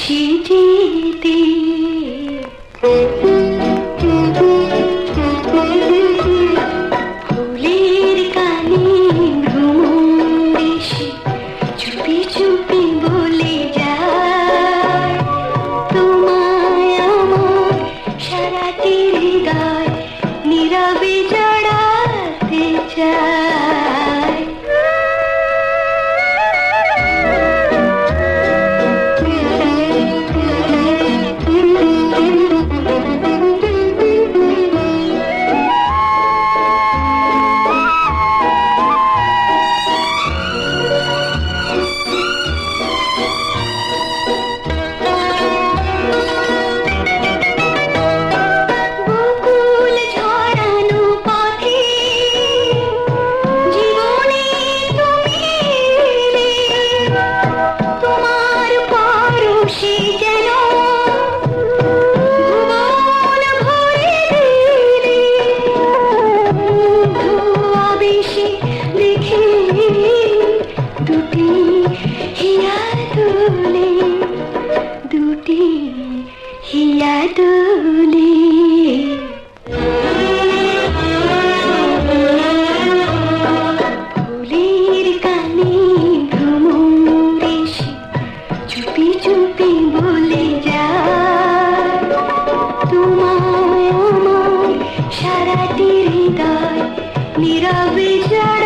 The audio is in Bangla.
বেশি যেতে তোমায় আমার সারাটি হৃদয় নীরবে যায়।